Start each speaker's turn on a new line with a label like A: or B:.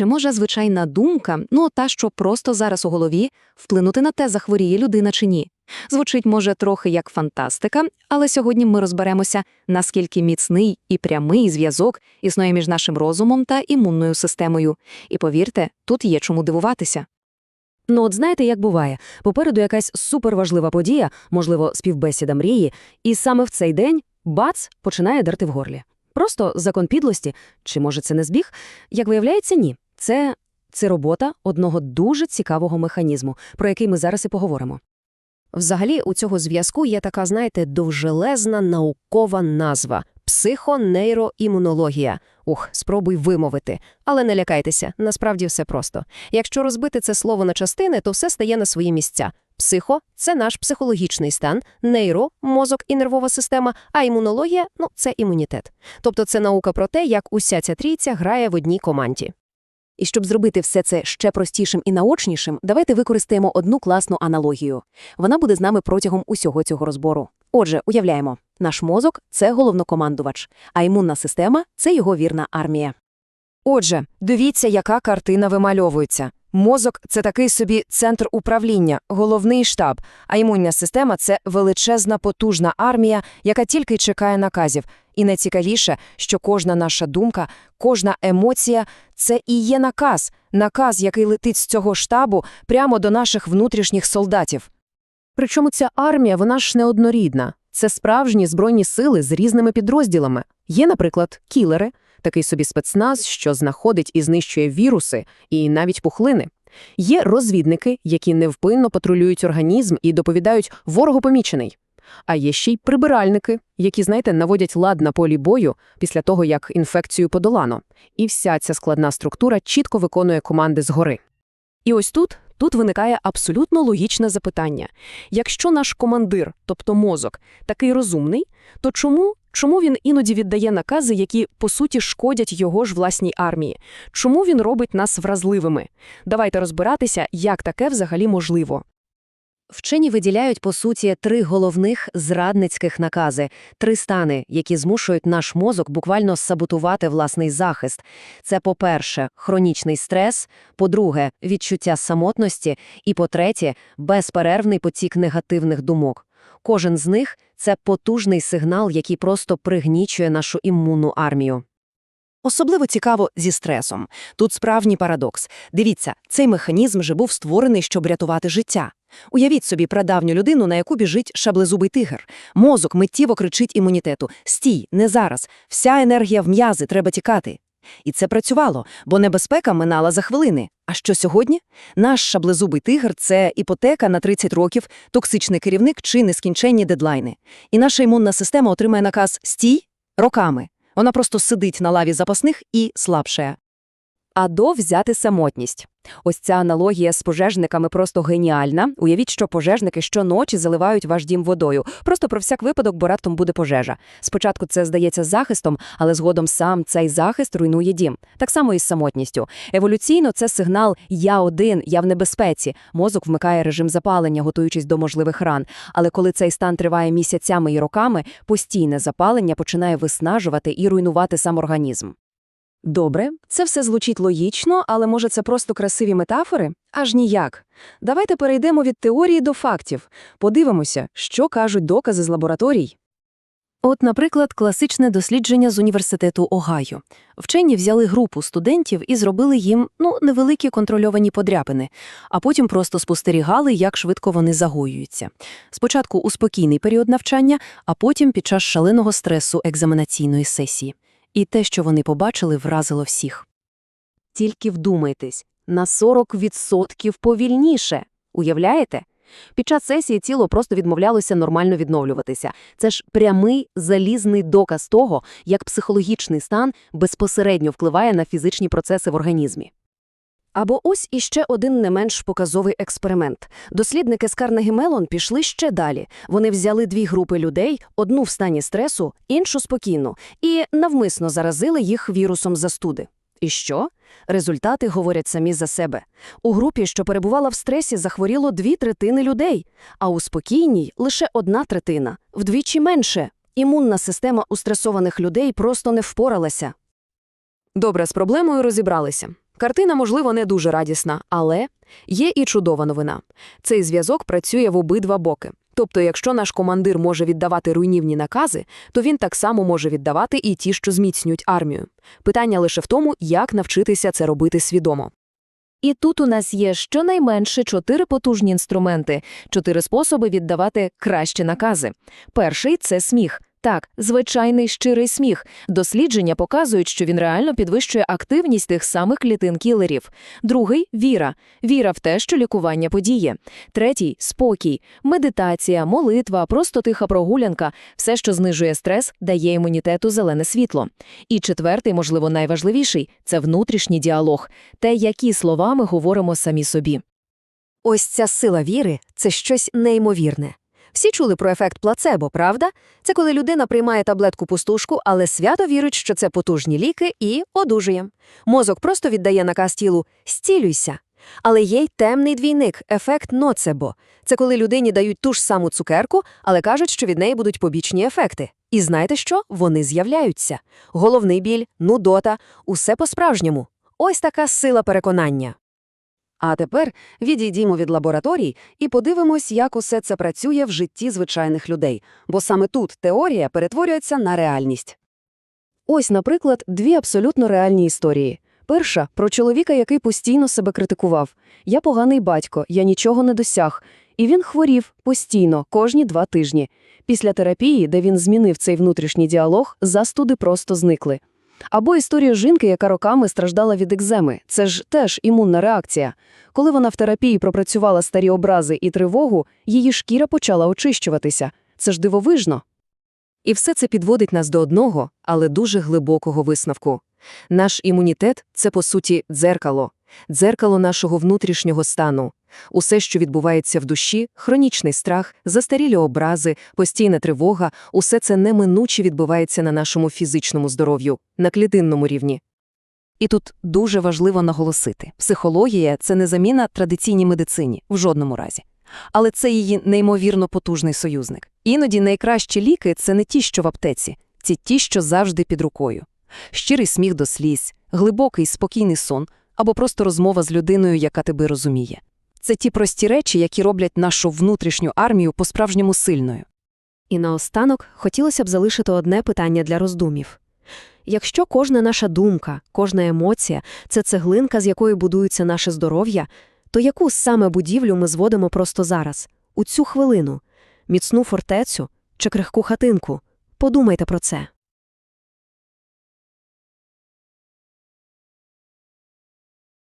A: Чи може звичайна думка, ну та, що просто зараз у голові, вплинути на те, захворіє людина чи ні? Звучить, може, трохи як фантастика, але сьогодні ми розберемося, наскільки міцний і прямий зв'язок існує між нашим розумом та імунною системою. І повірте, тут є чому дивуватися.
B: Ну, от знаєте, як буває, попереду якась суперважлива подія, можливо, співбесіда мрії, і саме в цей день бац починає дерти в горлі. Просто закон підлості, чи може це не збіг? Як виявляється, ні. Це, це робота одного дуже цікавого механізму, про який ми зараз і поговоримо. Взагалі, у цього зв'язку є така, знаєте, довжелезна наукова назва психонейроімунологія. Ух, спробуй вимовити. Але не лякайтеся, насправді все просто. Якщо розбити це слово на частини, то все стає на свої місця. Психо це наш психологічний стан, нейро мозок і нервова система, а імунологія ну це імунітет. Тобто це наука про те, як уся ця трійця грає в одній команді.
A: І щоб зробити все це ще простішим і наочнішим, давайте використаємо одну класну аналогію. Вона буде з нами протягом усього цього розбору. Отже, уявляємо, наш мозок це головнокомандувач, а імунна система це його вірна армія.
C: Отже, дивіться, яка картина вимальовується. Мозок це такий собі центр управління, головний штаб, а імунна система це величезна потужна армія, яка тільки чекає наказів. І найцікавіше, що кожна наша думка, кожна емоція це і є наказ, наказ, який летить з цього штабу прямо до наших внутрішніх солдатів.
B: Причому ця армія, вона ж неоднорідна. Це справжні збройні сили з різними підрозділами. Є, наприклад, кілери, такий собі спецназ, що знаходить і знищує віруси, і навіть пухлини. Є розвідники, які невпинно патрулюють організм і доповідають ворогу помічений. А є ще й прибиральники, які, знаєте, наводять лад на полі бою після того, як інфекцію подолано. І вся ця складна структура чітко виконує команди згори. І ось тут, тут виникає абсолютно логічне запитання. Якщо наш командир, тобто мозок, такий розумний, то чому, чому він іноді віддає накази, які, по суті, шкодять його ж власній армії? Чому він робить нас вразливими? Давайте розбиратися, як таке взагалі можливо.
A: Вчені виділяють, по суті, три головних зрадницьких накази, три стани, які змушують наш мозок буквально саботувати власний захист. Це, по-перше, хронічний стрес, по-друге, відчуття самотності, і, по-третє, безперервний потік негативних думок. Кожен з них – це потужний сигнал, який просто пригнічує нашу імунну армію.
D: Особливо цікаво зі стресом. Тут справжній парадокс. Дивіться, цей механізм же був створений, щоб рятувати життя. Уявіть собі прадавню людину, на яку біжить шаблезубий тигр. Мозок миттєво кричить імунітету «Стій, не зараз! Вся енергія в м'язи, треба тікати!» І це працювало, бо небезпека минала за хвилини. А що сьогодні? Наш шаблезубий тигр – це іпотека на 30 років, токсичний керівник чи нескінченні дедлайни. І наша імунна система отримає наказ «Стій» роками. Вона просто сидить на лаві запасних і слабшає.
B: А до взяти самотність. Ось ця аналогія з пожежниками просто геніальна. Уявіть, що пожежники щоночі заливають ваш дім водою. Просто про всяк випадок, бо раптом буде пожежа. Спочатку це здається захистом, але згодом сам цей захист руйнує дім. Так само і з самотністю. Еволюційно це сигнал «я один, я в небезпеці». Мозок вмикає режим запалення, готуючись до можливих ран. Але коли цей стан триває місяцями і роками, постійне запалення починає виснажувати і руйнувати сам організм. Добре, це все звучить логічно, але може це просто красиві метафори? Аж ніяк. Давайте перейдемо від теорії до фактів. Подивимося, що кажуть докази з лабораторій.
A: От, наприклад, класичне дослідження з університету Огайо. Вчені взяли групу студентів і зробили їм ну, невеликі контрольовані подряпини, а потім просто спостерігали, як швидко вони загоюються. Спочатку у спокійний період навчання, а потім під час шаленого стресу екзаменаційної сесії. І те, що вони побачили, вразило всіх. Тільки вдумайтесь, на 40% повільніше. Уявляєте? Під час сесії тіло просто відмовлялося нормально відновлюватися. Це ж прямий залізний доказ того, як психологічний стан безпосередньо впливає на фізичні процеси в організмі. Або ось іще один не менш показовий експеримент. Дослідники з Карнегі Мелон пішли ще далі. Вони взяли дві групи людей, одну в стані стресу, іншу спокійну, і навмисно заразили їх вірусом застуди. І що? Результати говорять самі за себе. У групі, що перебувала в стресі, захворіло дві третини людей, а у спокійній – лише одна третина, вдвічі менше. Імунна система у стресованих людей просто не впоралася.
B: Добре, з проблемою розібралися. Картина, можливо, не дуже радісна, але є і чудова новина. Цей зв'язок працює в обидва боки. Тобто, якщо наш командир може віддавати руйнівні накази, то він так само може віддавати і ті, що зміцнюють армію. Питання лише в тому, як навчитися це робити свідомо.
E: І тут у нас є щонайменше чотири потужні інструменти, чотири способи віддавати кращі накази. Перший це сміх. Так, звичайний щирий сміх. Дослідження показують, що він реально підвищує активність тих самих клітин кілерів. Другий віра. Віра в те, що лікування подіє. Третій спокій, медитація, молитва, просто тиха прогулянка, все, що знижує стрес, дає імунітету зелене світло. І четвертий, можливо, найважливіший це внутрішній діалог, те, які слова ми говоримо самі собі.
C: Ось ця сила віри – це щось неймовірне. Всі чули про ефект плацебо, правда? Це коли людина приймає таблетку-пустушку, але свято вірить, що це потужні ліки і одужує. Мозок просто віддає наказ тілу «стілюйся». Але є й темний двійник – ефект ноцебо. Це коли людині дають ту ж саму цукерку, але кажуть, що від неї будуть побічні ефекти. І знаєте що? Вони з'являються. Головний біль, нудота – усе по-справжньому. Ось така сила переконання.
D: А тепер відійдімо від лабораторій і подивимось, як усе це працює в житті звичайних людей, бо саме тут теорія перетворюється на реальність.
A: Ось, наприклад, дві абсолютно реальні історії. Перша – про чоловіка, який постійно себе критикував. «Я поганий батько, я нічого не досяг». І він хворів постійно, кожні два тижні. Після терапії, де він змінив цей внутрішній діалог, застуди просто зникли. Або історія жінки, яка роками страждала від екземи. Це ж теж імунна реакція. Коли вона в терапії пропрацювала старі образи і тривогу, її шкіра почала очищуватися. Це ж дивовижно.
B: І все це підводить нас до одного, але дуже глибокого висновку. Наш імунітет – це, по суті, дзеркало. Дзеркало нашого внутрішнього стану. Усе, що відбувається в душі, хронічний страх, застарілі образи, постійна тривога – усе це неминуче відбувається на нашому фізичному здоров'ю, на клітинному рівні.
A: І тут дуже важливо наголосити: психологія це не заміна традиційній медицині в жодному разі. Але це її неймовірно потужний союзник. Іноді найкращі ліки це не ті, що в аптеці, це ті, що завжди під рукою. Щирий сміх до сліз, глибокий спокійний сон або просто розмова з людиною, яка тебе розуміє. Це ті прості речі, які роблять нашу внутрішню армію по-справжньому сильною.
B: І наостанок хотілося б залишити одне питання для роздумів. Якщо кожна наша думка, кожна емоція – це цеглинка, з якої будується наше здоров'я, то яку саме будівлю ми зводимо просто зараз, у цю хвилину? Міцну фортецю чи крихку хатинку? Подумайте про це.